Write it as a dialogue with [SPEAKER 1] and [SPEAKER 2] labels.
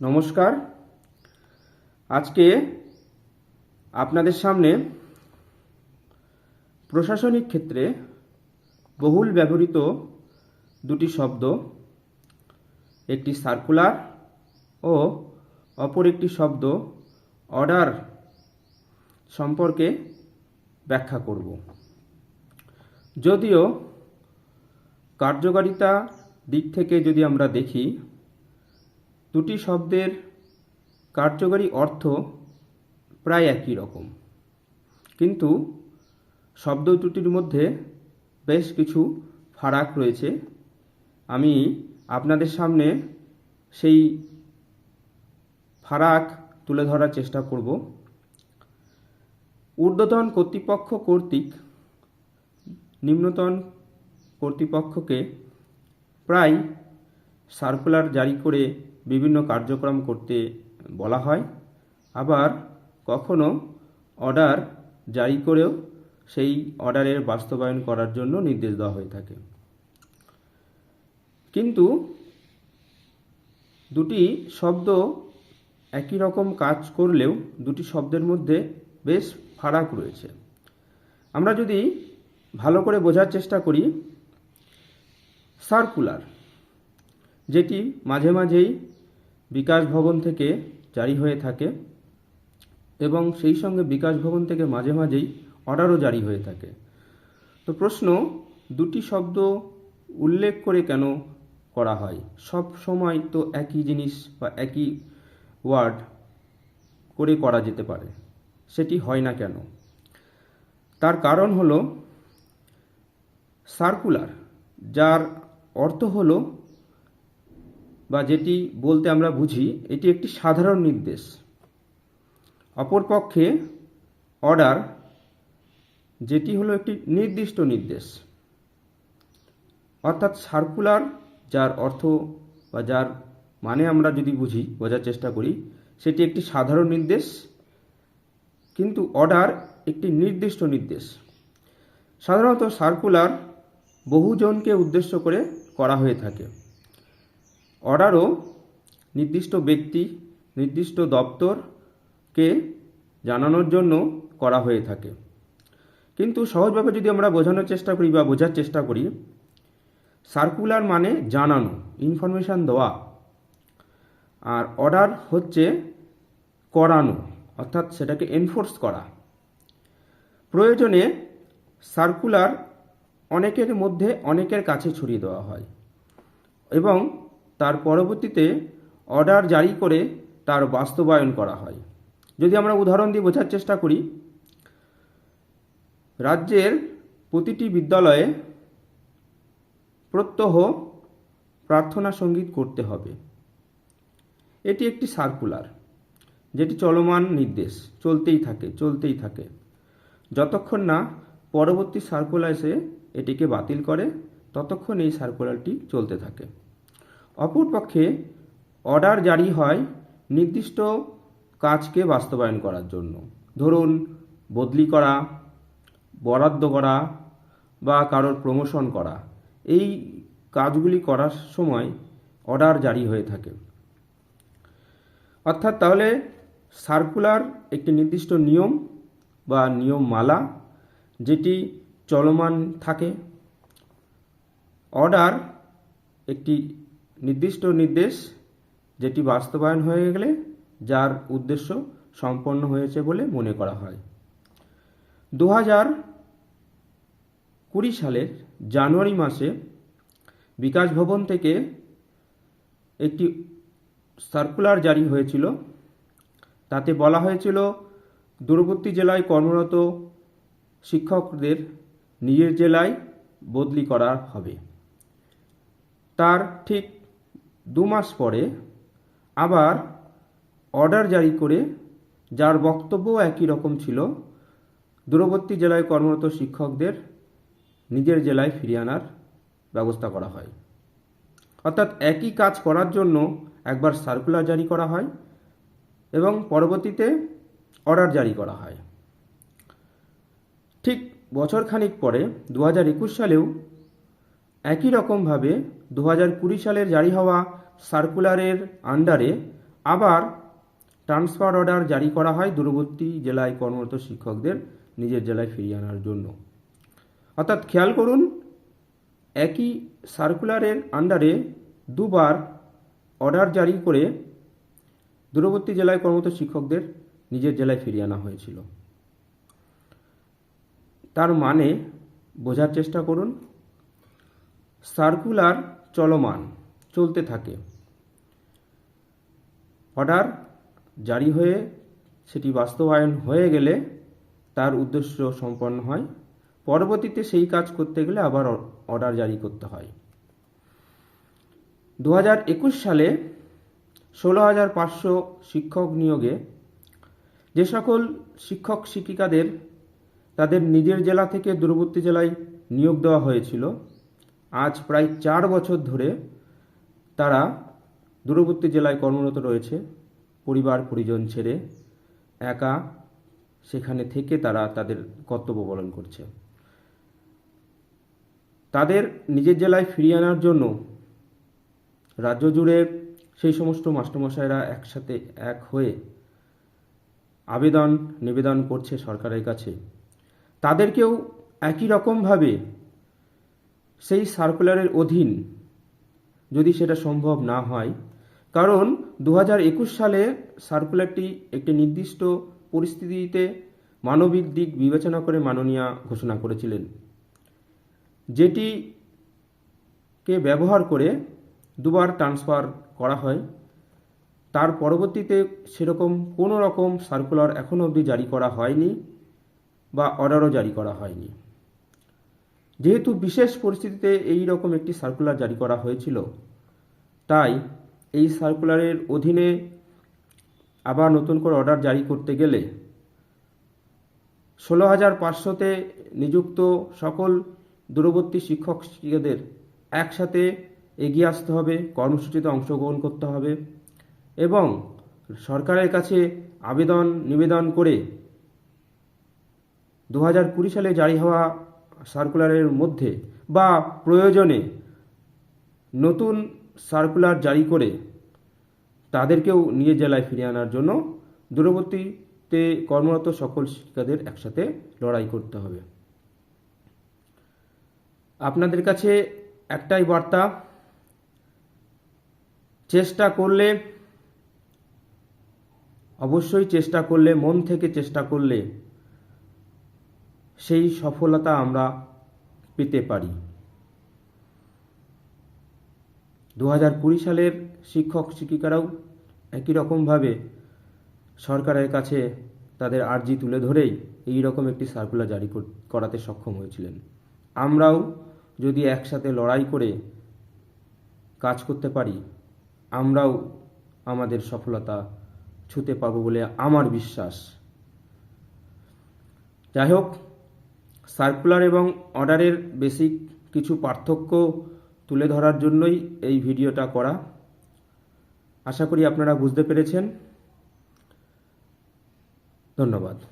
[SPEAKER 1] নমস্কার। আজকে আপনাদের সামনে প্রশাসনিক ক্ষেত্রে বহুল ব্যবহৃত দুটি শব্দ, একটি সার্কুলার ও অপর একটি শব্দ অর্ডার সম্পর্কে ব্যাখ্যা করব। যদিও কার্যকারিতা দিক থেকে যদি আমরা দেখি দুটি শব্দের কার্যকরী অর্থ প্রায় একই রকম। কিন্তু শব্দ দুটির মধ্যে বেশ কিছু ফারাক রয়েছে। আমি আপনাদের সামনে সেই ফারাক তুলে ধরার চেষ্টা করব। ঊর্ধ্বতন কর্তৃপক্ষ কর্তৃক নিম্নতন কর্তৃপক্ষকে প্রায় সার্কুলার জারি করে বিভিন্ন কার্যক্রম করতে বলা হয়। আবার কখনো অর্ডার জারি করেও সেই অর্ডারের বাস্তবায়ন করার জন্য নির্দেশ দেওয়া হয়ে থাকে। কিন্তু দুটি শব্দ একই রকম কাজ করলেও দুটি শব্দের মধ্যে বেশ ফারাক রয়েছে। আমরা যদি ভালো করে বোঝার চেষ্টা করি সার্কুলার যেটি মাঝে মাঝেই বিকাশ ভবন থেকে জারি হয়ে থাকে এবং সেই সঙ্গে বিকাশ ভবন থেকে মাঝে মাঝেই অর্ডারও জারি হয়ে থাকে। তো প্রশ্ন, দুটি শব্দ উল্লেখ করে কেন করা হয়? সব সময় তো একই জিনিস বা একই ওয়ার্ড করে করা যেতে পারে। সেটি হয় না কেন? তার কারণ হলো সার্কুলার, যার অর্থ হলো বা যেটি বলতে আমরা বুঝি, এটি একটি সাধারণ নির্দেশ। অপরপক্ষে, অর্ডার, যেটি হলো একটি নির্দিষ্ট নির্দেশ। অর্থাৎ সার্কুলার, যার অর্থ বা যার মানে আমরা যদি বুঝি, বোঝার চেষ্টা করি, সেটি একটি সাধারণ নির্দেশ, কিন্তু অর্ডার একটি নির্দিষ্ট নির্দেশ। সাধারণত সার্কুলার বহুজনকে উদ্দেশ্য করে করা হয়ে থাকে। অর্ডারও নির্দিষ্ট ব্যক্তি, নির্দিষ্ট দপ্তরকে জানানোর জন্য করা হয়ে থাকে। কিন্তু সহজভাবে যদি আমরা বোঝানোর চেষ্টা করি বা বোঝার চেষ্টা করি, সার্কুলার মানে জানানো, ইনফরমেশান দেওয়া। আর অর্ডার হচ্ছে করানো, অর্থাৎ সেটাকে এনফোর্স করা। প্রয়োজনে সার্কুলার অনেকের মধ্যে অনেকের কাছে ছড়িয়ে দেওয়া হয় এবং তার পরবর্তীতে অর্ডার জারি করে তার বাস্তবায়ন করা হয়। যদি আমরা উদাহরণ দিয়ে বোঝার চেষ্টা করি, রাজ্যের প্রতিটি বিদ্যালয়ে প্রত্যহ প্রার্থনা সংগীত করতে হবে। এটি একটি সার্কুলার যেটি চলমান নির্দেশ, চলতেই থাকে চলতেই থাকে। যতক্ষণ না পরবর্তী সার্কুলার এসে এটিকে বাতিল করে, ততক্ষণ এই সার্কুলারটি চলতে থাকে। অপরপক্ষে অর্ডার জারি হয় নির্দিষ্ট কাজকে বাস্তবায়ন করার জন্য। ধরুন, বদলি করা, বরাদ্দ করা বা কারোর প্রমোশন করা। এই কাজগুলি করার সময় অর্ডার জারি হয়ে থাকে। অর্থাৎ তাহলে সার্কুলার একটি নির্দিষ্ট নিয়ম বা নিয়মমালা যেটি চলমান থাকে। অর্ডার একটি নির্দিষ্ট নির্দেশ যেটি বাস্তবায়ন হয়ে গেলে, যার উদ্দেশ্য সম্পন্ন হয়েছে বলে মনে করা হয়। দু হাজার কুড়ি সালের জানুয়ারি মাসে বিকাশ ভবন থেকে একটি সার্কুলার জারি হয়েছিল। তাতে বলা হয়েছিল, দূরবর্তী জেলায় কর্মরত শিক্ষকদের নিজের জেলায় বদলি করা হবে। তার ঠিক দু মাস পরে আবার অর্ডার জারি করে, যার বক্তব্য একই রকম ছিল, দূরবর্তী জেলায় কর্মরত শিক্ষকদের নিজের জেলায় ফিরিয়ে আনার ব্যবস্থা করা হয়। অর্থাৎ একই কাজ করার জন্য একবার সার্কুলার জারি করা হয় এবং পরবর্তীতে অর্ডার জারি করা হয়। ঠিক বছরখানিক পরে, দু হাজার একুশ সালেও একই রকমভাবে দু হাজার কুড়ি সালের জারি হওয়া সার্কুলারের আন্ডারে আবার ট্রান্সফার অর্ডার জারি করা হয় দূরবর্তী জেলায় কর্মরত শিক্ষকদের নিজের জেলায় ফিরিয়ে আনার জন্য। অর্থাৎ খেয়াল করুন, একই সার্কুলারের আন্ডারে দুবার অর্ডার জারি করে দূরবর্তী জেলায় কর্মরত শিক্ষকদের নিজের জেলায় ফিরিয়ে আনা হয়েছিল। তার মানে বোঝার চেষ্টা করুন সার্কুলার চলমান, চলতে থাকে। অর্ডার জারি হয়ে সেটি বাস্তবায়ন হয়ে গেলে তার উদ্দেশ্য সম্পন্ন হয়। পরবর্তীতে সেই কাজ করতে গেলে আবার অর্ডার জারি করতে হয়। দু হাজার একুশ সালে ষোলো হাজার পাঁচশো শিক্ষক নিয়োগে যে সকল শিক্ষক শিক্ষিকাদের তাদের নিজের জেলা থেকে দূরবর্তী জেলায় নিয়োগ দেওয়া হয়েছিল আজ প্রায় চার বছর ধরে তারা দূরবর্তী জেলায় কর্মরত রয়েছে, পরিবার, পরিজন ছেড়ে একা সেখানে থেকে তারা তাদের কর্তব্য পালন করছে। তাদের নিজের জেলায় ফিরিয়ে আনার জন্য রাজ্য জুড়ে সেই সমস্ত মাস্টারমশাইরা একসাথে এক হয়ে আবেদন, নিবেদন করছে সরকারের কাছে। তাদেরকেও একই রকমভাবে সেই সার্কুলারের অধীন যদি সেটা সম্ভব না হয়। কারণ দু সালে সার্কুলারটি একটি নির্দিষ্ট পরিস্থিতিতে মানবিক দিক বিবেচনা করে মাননীয়া ঘোষণা করেছিলেন। যেটিকে ব্যবহার করে দুবার ট্রান্সফার করা হয়। তার পরবর্তীতে সেরকম কোনো রকম সার্কুলার এখনও অবধি জারি করা হয়নি বা অর্ডারও জারি করা হয়নি। যেহেতু বিশেষ পরিস্থিতিতে এই রকম একটি সার্কুলার জারি করা হয়েছিল, তাই এই সার্কুলারের অধীনে আবার নতুন করে অর্ডার জারি করতে গেলে ষোলো হাজার পাঁচশোতে নিযুক্ত সকল দূরবর্তী শিক্ষক শিক্ষিকাদের একসাথে এগিয়ে আসতে হবে, কর্মসূচিতে অংশগ্রহণ করতে হবে এবং সরকারের কাছে আবেদন, নিবেদন করে দু হাজার কুড়ি সালে জারি হওয়া সার্কুলারের মধ্যে বা প্রয়োজনে নতুন সার্কুলার জারি করে তাদেরকেও নিজ জেলায় ফিরিয়ে আনার জন্য দূরবর্তীতে কর্মরত সকল শিক্ষিকাদের একসাথে লড়াই করতে হবে। আপনাদের কাছে একটাই বার্তা, চেষ্টা করলে, অবশ্যই চেষ্টা করলে, মন থেকে চেষ্টা করলে সেই সফলতা আমরা পেতে পারি। দু হাজার কুড়ি সালের শিক্ষক শিক্ষিকারাও একই রকমভাবে সরকারের কাছে তাদের আর্জি তুলে ধরেই এই রকম একটি সার্কুলার জারি কর- করাতে সক্ষম হয়েছিলেন। আমরাও যদি একসাথে লড়াই করে কাজ করতে পারি, আমরাও আমাদের সফলতা ছুতে পারব বলে আমার বিশ্বাস। যাই হোক সার্কুলার এবং অর্ডারের বেসিক কিছু পার্থক্য তুলে ধরার জন্যই এই ভিডিওটা করা। আশা করি আপনারা বুঝতে পেরেছেন। ধন্যবাদ।